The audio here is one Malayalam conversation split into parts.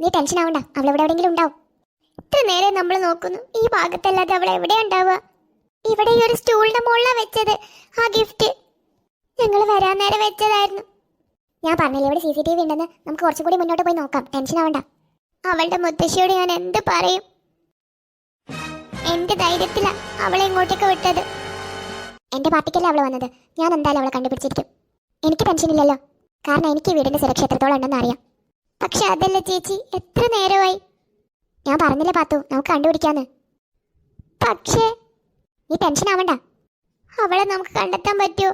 നീ ടെൻഷൻ ആവണ്ട. അവൾ എവിടെ എവിടെയെങ്കിലും ഉണ്ടാവും. ഇത്ര നേരെ നമ്മൾ നോക്കുന്നു. ഈ ഭാഗത്തല്ലാതെ അവൾ എവിടെയാ ഉണ്ടാവുക? ഇവിടെ ഈ ഒരു സ്റ്റൂളിന്റെ മുകളിലാണ് വെച്ചത്. ആ ഗിഫ്റ്റ് ഞങ്ങൾ വരാൻ നേരം വെച്ചതായിരുന്നു. ഞാൻ പറഞ്ഞില്ലേ ഇവിടെ സി സി ടി വി ഉണ്ടെന്ന്. നമുക്ക് കുറച്ചും കൂടി മുന്നോട്ട് പോയി നോക്കാം. ടെൻഷൻ ആവണ്ട. അവളുടെ മുത്തശ്ശിയോട് ഞാൻ എന്ത് പറയും? എന്റെ ധൈര്യത്തില അവളെ ഇങ്ങോട്ടേക്ക് വിട്ടത്. എന്റെ പാർട്ടിക്കല്ലേ അവൾ വന്നത്? ഞാൻ എന്തായാലും അവളെ കണ്ടുപിടിച്ചിരിക്കും. എനിക്ക് ടെൻഷൻ ഇല്ലല്ലോ. കാരണം എനിക്ക് വീടിന്റെ സുരക്ഷ എത്രത്തോളം ഉണ്ടെന്ന് അറിയാം. പക്ഷെ അതല്ല ചേച്ചി? എത്ര നേരമായി? ഞാൻ പറഞ്ഞില്ലേ പാത്തു നമുക്ക് കണ്ടുപിടിക്കാന്ന്. പക്ഷേ നീ ടെൻഷൻ ആവണ്ട. അവളെ നമുക്ക് കണ്ടെത്താൻ പറ്റുമോ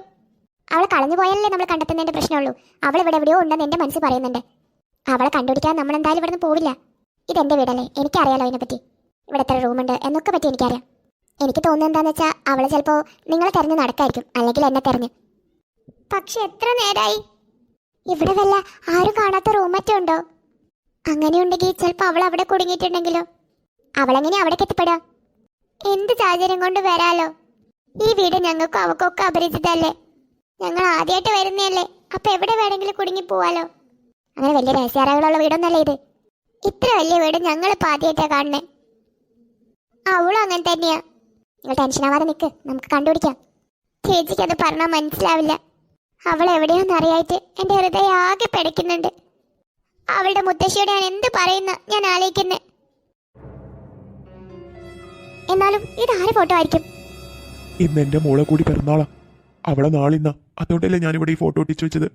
അവളെ കളഞ്ഞു പോയാലല്ലേ നമ്മൾ കണ്ടെത്തുന്നതിന്റെ പ്രശ്നമുള്ളൂ. അവൾ ഇവിടെ എവിടെയോ ഉണ്ടെന്ന് എന്റെ മനസ്സിൽ പറയുന്നുണ്ട്. അവളെ കണ്ടുപിടിക്കാൻ നമ്മൾ എന്തായാലും ഇവിടുന്ന് പോവില്ല. ഇതെന്റെ വീടല്ലേ? എനിക്കറിയാലോ അതിനെപ്പറ്റി ഇവിടെ എത്ര റൂമുണ്ട് എന്നൊക്കെ പറ്റി എനിക്കറിയാം. എനിക്ക് തോന്നുന്നത് എന്താന്ന് വെച്ചാൽ അവളെ ചിലപ്പോൾ നിങ്ങളെ തിരഞ്ഞ് നടക്കായിരിക്കും. അല്ലെങ്കിൽ എന്നെ തിരഞ്ഞ്. പക്ഷെ എത്ര നേരായി? ഇവിടെ വല്ല ആരും കാണാത്ത റൂമറ്റോ ഉണ്ടോ? അങ്ങനെയുണ്ടെങ്കിൽ ചിലപ്പോൾ അവൾ അവിടെ കുടുങ്ങിയിട്ടുണ്ടെങ്കിലോ? അവളെങ്ങനെ അവിടെ എത്തിപ്പെടാ എന്ത് സാഹചര്യം കൊണ്ട് വരാലോ? ഈ വീട് ഞങ്ങൾക്കും അവക്കൊക്കെ അപരിചിതല്ലേ? ഞങ്ങൾ ആദ്യമായിട്ട് വരുന്നതല്ലേ? അപ്പൊ എവിടെ വേണമെങ്കിലും കുടുങ്ങി പോവാലോ? അങ്ങനെ വലിയ രഹസ്യാറകളുള്ള വീടൊന്നല്ലേ ഇത്. ഇത്ര വലിയ വീട് ഞങ്ങളിപ്പോൾ ആദ്യമായിട്ടാണ് കാണുന്നത് അവളും അങ്ങനെ തന്നെയാ. നിങ്ങൾ ടെൻഷൻ ആവാതെ നിൽക്ക് നമുക്ക് കണ്ടുപിടിക്കാം. ചേച്ചിക്ക് അത് പറഞ്ഞാൽ മനസ്സിലാവില്ല. അവൾ എവിടെയാണെന്നറിയായിട്ട് എന്റെ ഹൃദയം ആകെ പിടയ്ക്കുന്നുണ്ട്. അവളുടെ മുത്തശ്ശിയോട് ഞാൻ എന്ത് പറയുന്ന ഞാൻ ആലോചിക്കുന്നത് എന്നാലും ഇത് ആരെ ഫോട്ടോ ആയിരിക്കും? ഇന്ന് എന്റെ മോളെ കൂടി പിറന്നാളാ. അവളെ നാളിന്ന. അതുകൊണ്ടല്ലേ ഞാനിവിടെ ഈ ഫോട്ടോ ഒട്ടിച്ചു വെച്ചത്.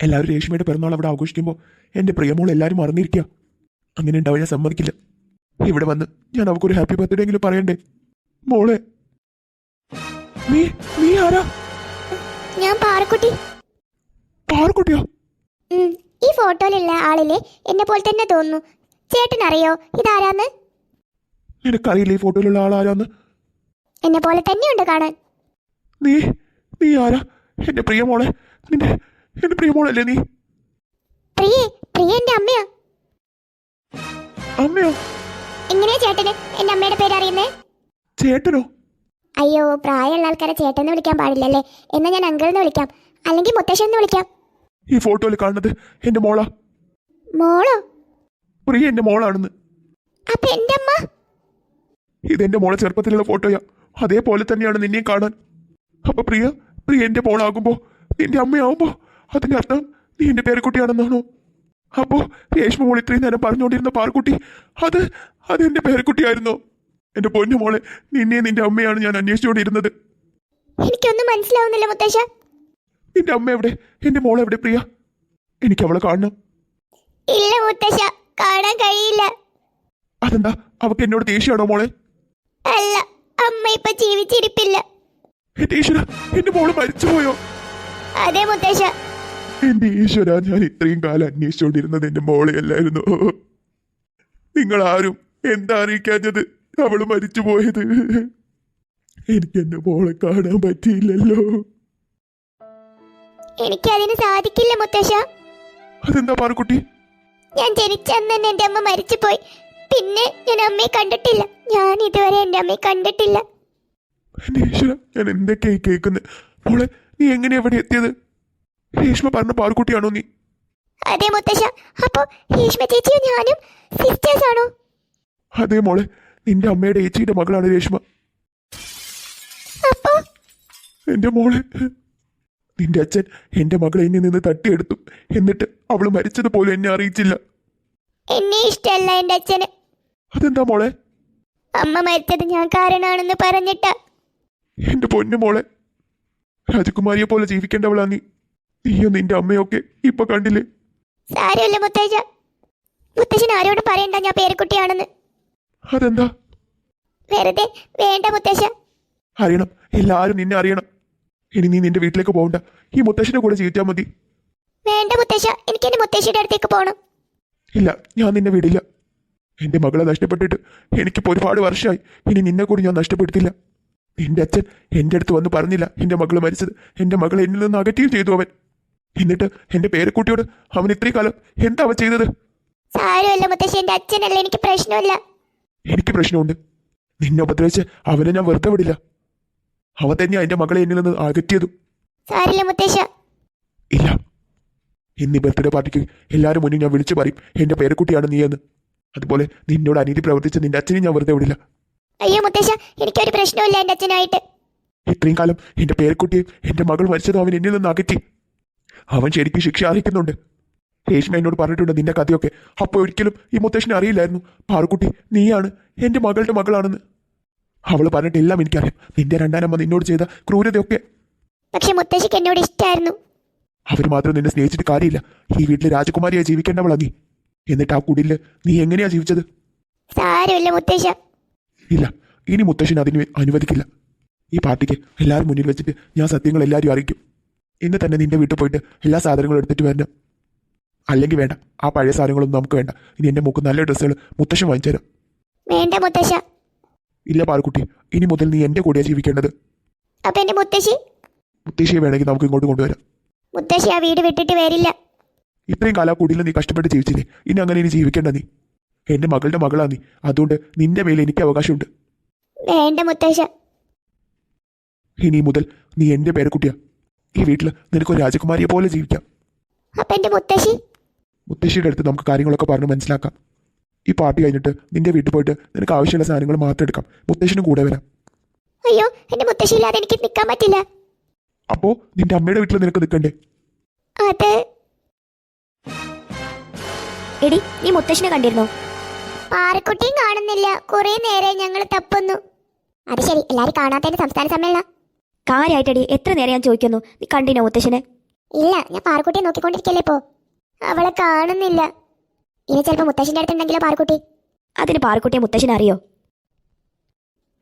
എല്ലാവരും രേഷ്മയുടെ പിറന്നാൾ അവിടെ ആഘോഷിക്കുമ്പോൾ എന്റെ പ്രിയമോൾ എല്ലാവരും മറന്നിരിക്കുക അങ്ങനെ ഉണ്ടാവും ഞാൻ സമ്മതിക്കില്ല. ഇവിടെ വന്ന് ഞാൻ അവൾക്കൊരു ഹാപ്പി ബർത്ത്ഡേ എങ്കിലും പറയണ്ടേ? മോളെ. നീ നീ ആരാ? ഞാൻ പാറക്കുട്ടി. പാറക്കുട്ടിയോ? ഈ ഫോട്ടോയിലുള്ള ആളിലെ എന്നെ പോലെ തന്നെ തോന്നുന്നു. ചേട്ടൻ അറിയോ ഇതാരാന്ന്? നിനക്കറിയില്ല ഈ ഫോട്ടോയിലുള്ള ആൾ ആരാന്ന് എന്നെ പോലെ തന്നെയുണ്ട് കാണാൻ. നീ നീ ആരാ? എന്റെ പ്രിയമോളെ നിന്റെ എന്റെ പ്രിയമോളല്ലേ നീ? പ്രിയേ പ്രിയ എന്റെ അമ്മയാ. അമ്മയോ? എങ്ങനെയാ ചേട്ടന്? എന്റെ അമ്മയുടെ പേര് അറിയുന്നേ ചേട്ടനോ? അയ്യോ പ്രായമുള്ള ആൾക്കാരെ ചേട്ടൻ എന്ന് വിളിക്കാൻ പാടില്ലല്ലേ? എന്നാ ഞാൻ അങ്കിൾ എന്ന് വിളിക്കാം. അല്ലെങ്കിൽ മുത്തശ്ശൻ എന്ന് വിളിക്കാം. ഈ ഫോട്ടോയിൽ കാണുന്നത് എന്റെ മോളാ. മോളോ? പ്രിയ എന്റെ മോളാണെന്ന്. അപ്പൊ എന്റെ അമ്മ? ഇത് എന്റെ മോളെ ചെറുപ്പത്തിലുള്ള ഫോട്ടോയാ. അതേപോലെ തന്നെയാണ് നിന്നെയും കാണാൻ. അപ്പൊ പ്രിയ പ്രിയ എന്റെ മോളാകുമ്പോ നിന്റെ അമ്മയാവുമ്പോ അതിന്റെ അർത്ഥം നീ എന്റെ പേരക്കുട്ടിയാണെന്നാണോ? അപ്പോ രേഷ്മ മോൾ ഇത്രയും നേരം പറഞ്ഞുകൊണ്ടിരുന്ന പാർക്കുട്ടി അത് അത് എന്റെ പേരക്കുട്ടിയായിരുന്നോ? എന്റെ പൊന്നു മോളെ നിന്നെ നിന്റെ അമ്മയാണ് ഞാൻ അന്വേഷിച്ചുകൊണ്ടിരുന്നത് എനിക്കൊന്നും മനസ്സിലാവുന്നില്ല മുത്തശ്ശ. നിന്റെ അമ്മ എവിടെ? എന്റെ മോളെ എവിടെ പ്രിയ? എനിക്ക് അവളെ കാണണം. ഇല്ല മുത്തശ്ശ കാണാൻ കഴിയില്ല. അതെന്താ? അവക്ക് എന്നോട് ദേഷ്യമാണോ മോളെ? അല്ല അമ്മ ഇപ്പൊ ജീവിച്ചിരിപ്പില്ല. എന്റെ ഈശ്വര എന്റെ മോൾ മരിച്ചുപോയോ? അതെ മുത്തശ്ശ. എന്റെ ഈശ്വര ഞാൻ ഇത്രയും കാലം അന്വേഷിച്ചുകൊണ്ടിരുന്നത് എന്റെ മോളെയല്ലായിരുന്നു. നിങ്ങൾ ആരും എന്താ അറിയിക്കാഞ്ഞത്? അവൾ മരിച്ചുപോയത്. എനിക്ക് എന്റെ മോളെ കാണാൻ പറ്റിയില്ലല്ലോ. എനിക്ക് അതിന് സാധിക്കില്ല മുത്തശ്ശ. അതെന്താ പാറക്കുട്ടി ഞാൻ ജനിച്ചന്ന് തന്നെ എന്റെ അമ്മ മരിച്ചുപോയി. പിന്നെ ഞാൻ അമ്മയെ കണ്ടിട്ടില്ല. ഞാൻ ഇതുവരെ എന്റെ അമ്മയെ കണ്ടിട്ടില്ല. എന്റെ ഈശ്വര ഞാൻ എന്തൊക്കെയായി കേൾക്കുന്നത് മോളെ നീ എങ്ങനെ എവിടെ എത്തിയത്? രേഷ്മ പറഞ്ഞ പാറക്കുട്ടിയാണോ നീ? അതെ മുത്തശ്ശ. അപ്പോ രേഷ്മ ചേച്ചിയും ഞാനും? സിസ്റ്റേഴ്സ് ആണോ? അതേ മോളെ. നിന്റെ അമ്മയുടെ ഏച്ചിയുടെ മകളാണ് രേഷ്മ. എന്റെ മോളെ. നിന്റെ അച്ഛൻ എന്റെ മകളെ എന്നിൽ നിന്ന് തട്ടിയെടുത്തു. എന്നിട്ട് അവൾ മരിച്ചതുപോലെ എന്നെ അറിയിച്ചില്ല. എന്നെ ഇഷ്ടമല്ല എന്റെ അച്ഛന്. അതെന്താ മോളെ? അമ്മ മരിച്ചത് ഞാൻ കാരണമാണെന്ന് പറഞ്ഞിട്ടാ. എന്റെ പൊന്നു മോളെ. രാജകുമാരിയെ പോലെ ജീവിക്കേണ്ടവളാ നീ. നീയോ നിന്റെ അമ്മയൊക്കെ ഇപ്പൊ കണ്ടില്ലേ? സാരമില്ല മുത്തശ്ശ മുത്തശ്ശൻ ആരോടും പറയണ്ട ഞാൻ പേരക്കുട്ടിയാണെന്ന്. അതെന്താ? വെറുതെ വേണ്ട മുത്തശ്ശ അറിയണം. എല്ലാരും നിന്നെ അറിയണം. ഇനി നീ നിന്റെ വീട്ടിലേക്ക് പോകണ്ട ഈ മുത്തശ്ശിന്റെ കൂടെ ജീവിച്ചാൽ മതി. വേണ്ട മുത്തശ്ശ എനിക്ക് എന്റെ മുത്തശ്ശിയുടെ അടുത്തേക്ക് പോകണം ഇല്ല ഞാൻ നിന്നെ വിടില്ല. എന്റെ മകളെ നഷ്ടപ്പെട്ടിട്ട് എനിക്കിപ്പോ ഒരുപാട് വർഷമായി. ഇനി നിന്നെ കൂടി ഞാൻ നഷ്ടപ്പെടുത്തില്ല. നിന്റെ അച്ഛൻ എന്റെ അടുത്ത് വന്ന് പറഞ്ഞില്ല എന്റെ മകൾ മരിച്ചത്. എന്റെ മകൾ എന്നിൽ നിന്ന് അകറ്റുകയും ചെയ്തു അവൻ. എന്നിട്ട് എന്റെ പേരക്കുട്ടിയോട് അവൻ ഇത്രയും കാലം എന്താ അവൻ ചെയ്തത്? സാരമില്ല മുത്തശ്ശി എന്റെ അച്ഛനല്ല. എനിക്ക് പ്രശ്നമില്ല. എനിക്ക് പ്രശ്നമുണ്ട്. നിന്നെ ഉപദ്രവിച്ച് അവനെ ഞാൻ വെറുതെ വിടില്ല. അവൻ തന്നെ എന്റെ മകളെ എന്നിൽ നിന്ന് അകറ്റിയതും. സാരില്ല മുത്തശ്ശ. ഇല്ല. ഇന്ന് ബർത്ത്ഡേ പാർട്ടിക്ക് എല്ലാവരും മുന്നിൽ ഞാൻ വിളിച്ചു പറയും എന്റെ പേരക്കുട്ടിയാണ് നീ എന്ന്. അതുപോലെ നിന്നോട് അനീതി പ്രവർത്തിച്ച് നിന്റെ അച്ഛനെ ഞാൻ വെറുതെ വിടില്ല. അയ്യോ മുത്തേശ എനിക്കൊരു പ്രശ്നമില്ല എന്റെ അച്ഛനായിട്ട്. ഇത്രയും കാലം എന്റെ പേരക്കുട്ടിയും എന്റെ മകൾ മരിച്ചതും അവൻ എന്നിൽ നിന്ന് അകറ്റി. അവൻ ശരിക്കും ശിക്ഷ അർഹിക്കുന്നുണ്ട്. രേഷ്മ എന്നോട് പറഞ്ഞിട്ടുണ്ട് നിന്റെ കഥയൊക്കെ. അപ്പോൾ ഒരിക്കലും ഈ മുത്തശ്ശനെ അറിയില്ലായിരുന്നു. പാറുക്കുട്ടി നീയാണ് എന്റെ മകളുടെ മകളാണെന്ന്. അവൾ പറഞ്ഞിട്ട് എല്ലാം എനിക്കറിയാം. നിന്റെ രണ്ടാനമ്മ നിന്നോട് ചെയ്ത ക്രൂരതയൊക്കെ. പക്ഷെ മുത്തശ്ശിക്ക് എന്നോട് ഇഷ്ടമായിരുന്നു അവർ മാത്രം നിന്നെ സ്നേഹിച്ചിട്ട് കാര്യമില്ല. ഈ വീട്ടിലെ രാജകുമാരിയായി ജീവിക്കേണ്ടവളാ നീ. എന്നിട്ട് ആ കുടിൽ നീ എങ്ങനെയാ ജീവിച്ചത്? സാരമില്ല മുത്തശ്ശ. ഇല്ല ഇനി മുത്തശ്ശൻ അതിന് അനുവദിക്കില്ല. ഈ പാർട്ടിക്ക് എല്ലാവരും മുന്നിൽ വെച്ചിട്ട് ഞാൻ സത്യങ്ങൾ എല്ലാവരും അറിയിക്കും. ഇന്ന് തന്നെ നിന്റെ വീട്ടിൽ പോയിട്ട് എല്ലാ സാധനങ്ങളും എടുത്തിട്ട് വരണം. അല്ലെങ്കിൽ വേണ്ട. ആ പഴയ സാധനങ്ങളൊന്നും നമുക്ക് വേണ്ട. ഇനി എന്റെ മൂക്ക് നല്ല ഡ്രസ്സുകൾ മുത്തശ്ശൻ വാങ്ങിച്ചു തരാം വേണ്ട മുത്തശ്ശ. ഇല്ല പാറുക്കുട്ടി ഇനി മുതൽ നീ എന്റെ കൂടെയാണ് ജീവിക്കേണ്ടത്. അപ്പൊ എന്റെ മുത്തശ്ശി? മുത്തശ്ശിയെ വേണമെങ്കിൽ നമുക്ക് ഇങ്ങോട്ട് കൊണ്ടുവരാം. മുത്തശ്ശി ആ വീട് വിട്ടിട്ട് വരില്ല. ഇത്രയും കാലം കൂടിയിൽ നീ കഷ്ടപ്പെട്ട് ജീവിച്ചില്ലേ? ഇനി അങ്ങനെ ഇനി ജീവിക്കേണ്ട നീ. എന്റെ മകളുടെ മകളാ നീ. അതുകൊണ്ട് നിന്റെ മേലെ എനിക്ക് അവകാശമുണ്ട്. വേണ്ട മുത്തശ്ശ. ഇനി മുതൽ നീ എന്റെ പേരക്കുട്ടിയാ. ഈ വീട്ടിൽ നിനക്കൊരു രാജകുമാരിയെ പോലെ ജീവിക്കാം. അപ്പൊ എന്റെ മുത്തശ്ശി? മുത്തശ്ശിയുടെ അടുത്ത് നമുക്ക് കാര്യങ്ങളൊക്കെ പറഞ്ഞ് മനസ്സിലാക്കാം. ഈ പാർട്ടി കഴിഞ്ഞിട്ട് നിന്റെ വീട്ടിൽ പോയിട്ട് നിനക്ക് ആവശ്യമുള്ള സാധനങ്ങൾ മാത്രം എടുക്കാം. മുത്തശ്ശിനും കൂടെ വരാം. അയ്യോ എന്റെ മുത്തശ്ശി ഇല്ലാതെ എനിക്ക് നിൽക്കാൻ പറ്റില്ല. അപ്പോ നിന്റെ അമ്മയുടെ വീട്ടിൽ നിനക്ക് നിൽക്കണ്ടേ? അതെ എടി നീ മുത്തശ്ശിനെ കണ്ടിരുന്നോ? പാറക്കുട്ടിയും കാണുന്നില്ല. കുറെ നേരെ ഞങ്ങൾ തപ്പുന്നു. അത് ശരി എല്ലാരും കാണാത്തതിന്റെ സംസ്ഥാന സമ്മേളനം. കാര്യമായിട്ടടി എത്ര നേരം ഞാൻ ചോദിക്കുന്നു? നീ കണ്ടിനോ മുത്തശ്ശനെ? ഇല്ല ഞാൻ പാറക്കുട്ടിയെ നോക്കിക്കൊണ്ടിരിക്കല്ലേ ഇപ്പോ? അവളെ കാണുന്നില്ല. ഇനി ചിലപ്പോ മുത്തശ്ശിന്റെ അടുത്തുണ്ടെങ്കിലോ പാറക്കുട്ടി? അതിന് പാറക്കുട്ടിയെ മുത്തശ്ശിനെ അറിയോ?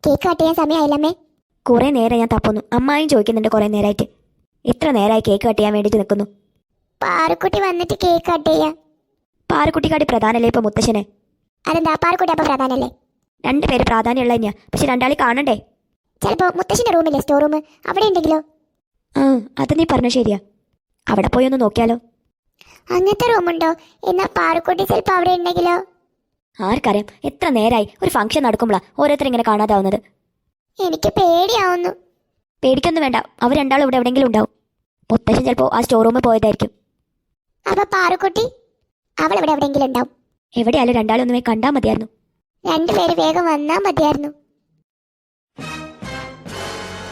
കേക്ക് കട്ട് ചെയ്യാൻ സമയമായില്ലമ്മേ കുറെ നേരം ഞാൻ തപ്പുന്നു. അമ്മായും ചോദിക്കുന്നുണ്ട് കുറെ നേരമായിട്ട് ഇത്ര നേരമായി കേക്ക് കട്ട് ചെയ്യാൻ വേണ്ടിയിട്ട് നിൽക്കുന്നു പാറക്കുട്ടി വന്നിട്ട് കേക്ക് കട്ട് ചെയ്യാം. പാറക്കുട്ടിക്കാടി പ്രധാനല്ലേ ഇപ്പൊ മുത്തശ്ശനെ? അതെന്താ? പാറക്കുട്ടി അപ്പൊ പ്രധാനല്ലേ? രണ്ടുപേര് പ്രാധാന്യമുള്ള തന്നെയാ പക്ഷെ രണ്ടാളി കാണണ്ടേ? ചിലപ്പോ മുത്തശ്ശിന്റെ റൂമില്ലേ? Store room? അവിടെ ഉണ്ടെങ്കിലോ? ആ അത് നീ പറഞ്ഞ ശരിയാ. അവിടെ പോയി ഒന്ന് നോക്കിയാലോ? അങ്ങനത്തെ റൂമുണ്ടോ? എന്നാ പാറക്കുട്ടി ചിലപ്പോ അവിടെ ഉണ്ടെങ്കിലോ? ആർക്കറിയാം. എത്ര നേരായി ഒരു ഫംഗ്ഷൻ നടക്കുമ്പോഴാ ഓരോരുത്തർ ഇങ്ങനെ കാണാതാവുന്നത്. എനിക്ക് പേടിയാവുന്നു. പേടിക്കൊന്നും വേണ്ട. അവർ രണ്ടാളും ഇവിടെ എവിടെയെങ്കിലും ഉണ്ടാവും. മുത്തശ്ശൻ ചിലപ്പോൾ ആ സ്റ്റോർ റൂമിൽ പോയതായിരിക്കും. അപ്പൊ പാറക്കുട്ടി അവൾ ഇവിടെ എവിടെയെങ്കിലും ഉണ്ടാവും? എവിടെയാലും രണ്ടാളും ഒന്നുമേ കണ്ടാൽ മതിയായിരുന്നു. രണ്ടുപേര് വേഗം വന്നാ മതിയായിരുന്നു.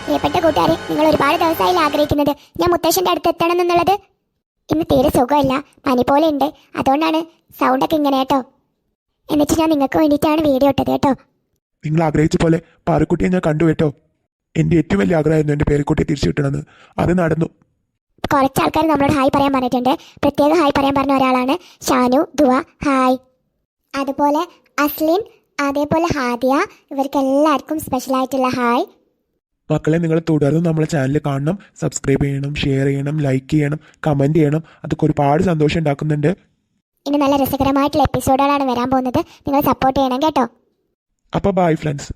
പ്രിയപ്പെട്ട കൂട്ടുകാരെ നിങ്ങൾ ഒരുപാട് ദിവസമായി ആഗ്രഹിക്കുന്നത് ഞാൻ മുത്തശ്ശന്റെ അടുത്ത് എത്തണം എന്നുള്ളത് ഇന്ന് തീരെ സുഖമില്ല. പനി പോലെ ഉണ്ട് അതുകൊണ്ടാണ് സൗണ്ടൊക്കെ ഇങ്ങനെ കേട്ടോ. എന്നിട്ട് ഞാൻ നിങ്ങൾക്ക് വേണ്ടിയിട്ടാണ് വീഡിയോ ഇട്ടത് കേട്ടോ. നിങ്ങൾ ആഗ്രഹിച്ച പോലെ പാറക്കുട്ടിയെ ഞാൻ കണ്ടു കേട്ടോ. എന്റെ ഏറ്റവും വലിയ ആഗ്രഹമായിരുന്നു എന്റെ പേരക്കുട്ടിയെ തിരിച്ചു കിട്ടണമെന്ന്. അത് നടന്നു. കുറച്ച് ആൾക്കാർ നമ്മളോട് ഹായ് പറയാൻ പറഞ്ഞിട്ടുണ്ട്. പ്രത്യേക ഹായ് പറയാൻ പറഞ്ഞ ഒരാളാണ് ഷാനു ദുവ ഹായ്. അതുപോലെ അസ്ലിൻ അതേപോലെ ഹാദിയ. ഇവർക്ക് എല്ലാവർക്കും സ്പെഷ്യൽ ആയിട്ടുള്ള ഹായ്. മക്കളെ നിങ്ങൾ തുടർന്ന് നമ്മളെ ചാനൽ കാണണം. സബ്സ്ക്രൈബ് ചെയ്യണം ഷെയർ ചെയ്യണം ലൈക്ക് ചെയ്യണം കമന്റ് ചെയ്യണം. അതൊക്കെ ഒരുപാട് സന്തോഷം ഉണ്ടാക്കുന്നുണ്ട്. ഇനി നല്ല രസകരമായിട്ടുള്ള എപ്പിസോഡുകളാണ് വരാൻ പോകുന്നത്. നിങ്ങൾ സപ്പോർട്ട് ചെയ്യണം കേട്ടോ. അപ്പോൾ ബൈ ഫ്രണ്ട്സ്